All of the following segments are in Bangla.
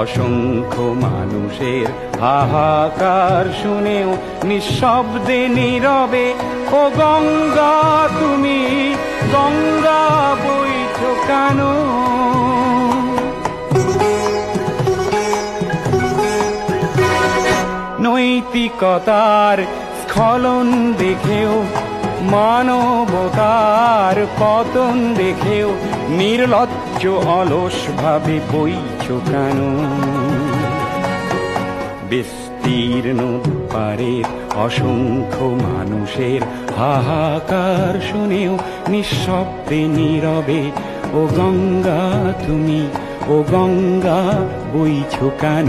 অসংখ্য মানুষের হাহাকার শুনেও নিঃশব্দে নীরবে, ও গঙ্গা, তুমি গঙ্গা বইছ কেন? নৈতিকতার স্খলন দেখেও মানবতার পতন দেখেও নির্লজ্জ অলস ভাবে বইছ কেন বিস্তীর্ণ পারের অসংখ্য মানুষের হাহাকার শুনেও নিঃশব্দে নীরবে, ও গঙ্গা, তুমি, ও গঙ্গা, বইছ কেন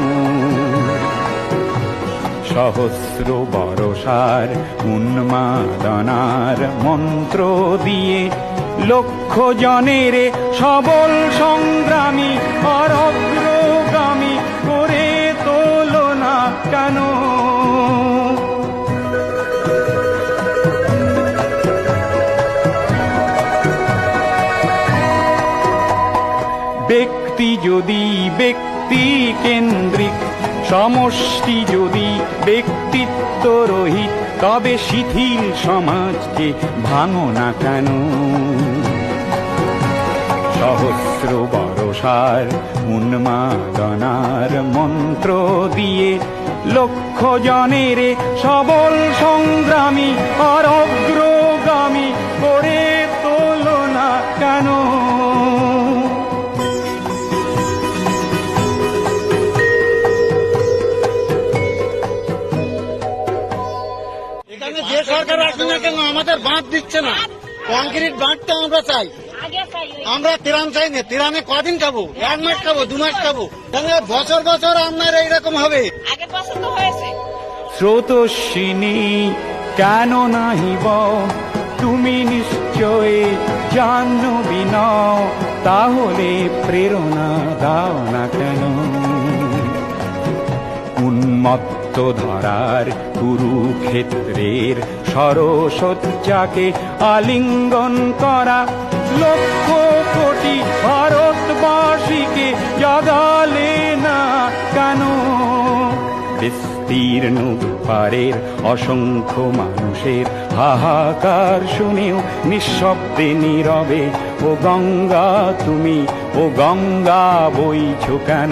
সহস্র বরসার উন্মাদনার মন্ত্র দিয়ে লক্ষ জনের সবল সংগ্রামী আর অগ্রগামী করে তোলো না কেন? ব্যক্তি যদি ব্যক্তি কেন্দ্রিক সমষ্টি যদি ব্যক্তিত্ব রহিত তবে শিথিল সমাজকে ভাঙো না কেন? সহস্র বরসার উন্মাদনার মন্ত্র দিয়ে লক্ষ জনের সবল সংগ্রামী আর সরকার আসুক না কেন? আমাদের বাঁধ দিচ্ছে না। কংক্রিট বাঁধটা আমরা চাই। আমরা তিরান চাই না। তিরানে কদিন খাব? এক মাস খাব দু মাস খাব? তাহলে বছর বছর আপনার এইরকম হবে? স্রোতস্বিনী কেন নাহিব? তুমি নিশ্চয় জাহ্নবী নও। তাহলে প্রেরণা দাও না কেন? উন্মত্ত ধরার কুরুক্ষেত্রের সরসজ্জাকে আলিঙ্গন করা। লক্ষ কোটি ভারতবাসীকে জাগালে না কেন? বিস্তীর্ণ দুপারের অসংখ্য মানুষের হাহাকার শুনেও নিঃশব্দে নীরবে, ও গঙ্গা, তুমি, ও গঙ্গা বইছ কেন?